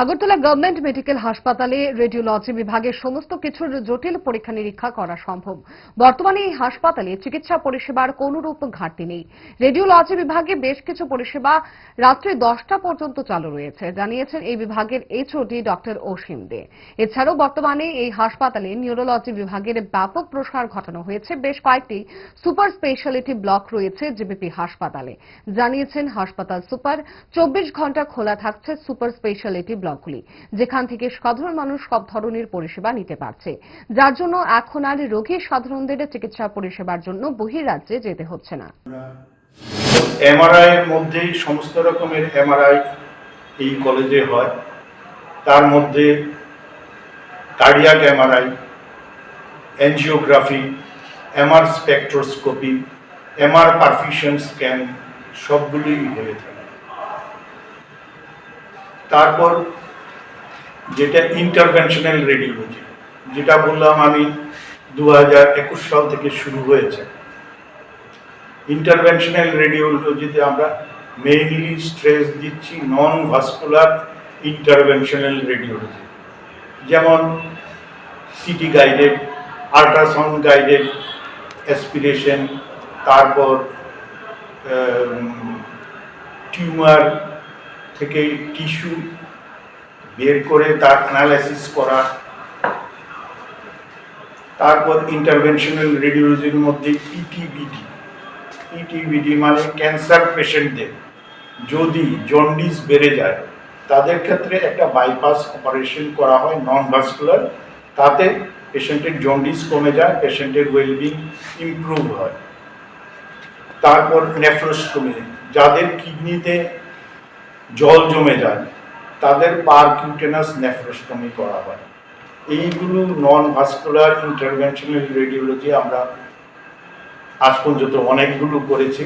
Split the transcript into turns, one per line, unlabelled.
Agartala government medical হাসপাতালে radiology বিভাগের সমস্ত কিছুর জটিল পরীক্ষা নিরীক্ষা করা সম্ভব। বর্তমানে এই হাসপাতালে চিকিৎসা পরিষেবার কোনরূপ ঘাটতি নেই। রেডিওলজি বিভাগে বেশ কিছু পরিষেবা রাত্রি দশটা পর্যন্ত চালু রয়েছে, জানিয়েছেন এই বিভাগের এইচওডি ডক্টর অসীম দে। এছাড়াও বর্তমানে এই হাসপাতালে নিউরোলজি বিভাগের ব্যাপক প্রসার ঘটানো হয়েছে। বেশ কয়েকটি সুপার স্পেশালিটি ব্লক রয়েছে জিবিপি হাসপাতালে। জানিয়েছেন হাসপাতাল সুপার, চব্বিশ ঘণ্টা খোলা থাকছে সুপার স্পেশালিটি ব্লকগুলি, যেখান থেকে সাধারণ মানুষ সব ধরনের পরিষেবা নিতে পারছে। যার জন্য এখন আর রোগী সাধারণদের চিকিৎসা পরিষেবার জন্য বহিরাজ্যে যেতে হচ্ছে না।
এমআরআই এর মধ্যেই সমস্ত রকমের এমআরআই এই কলেজে হয়। তার মধ্যে cardiac MRI angiography MR spectroscopy MR perfusion scan সবগুলোই হয়ে থাকে। তারপর যেটা ইন্টারভেনশনাল রেডিওলজি যেটা বললাম আমি দু হাজার একুশ সাল থেকে শুরু হয়েছে। ইন্টারভেনশনাল রেডিওলজিতে আমরা মেইনলি স্ট্রেস দিচ্ছি নন ভাস্কুলার ইন্টারভেনশনাল রেডিওলজি যেমন CT guided ultrasound guided aspiration তারপর টিউমার থেকে টিস্যু বের করে তার অ্যানালাইসিস করা, তারপর ইন্টারভেনশনাল রেডিওলজির মধ্যে ইটিবিডি ইটিবিডি মানে ক্যান্সার পেশেন্টদের যদি জন্ডিস বেড়ে যায়, তাদের ক্ষেত্রে একটা বাইপাস অপারেশন করা হয় নন ভাস্কুলার তাতে পেশেন্টের জন্ডিস কমে যায় পেশেন্টের ওয়েলবিং ইমপ্রুভ হয়। তারপর নেফ্রোস্টোমি যাদের কিডনিতে জল জমে যায়, তাদের পারকিউটেনাস নেফ্রোস্টমি করা হয়। এইগুলো নন ভাস্কুলার ইন্টারভেনশনাল রেডিওলজি আমরা আজ পর্যন্ত অনেকগুলো করেছি।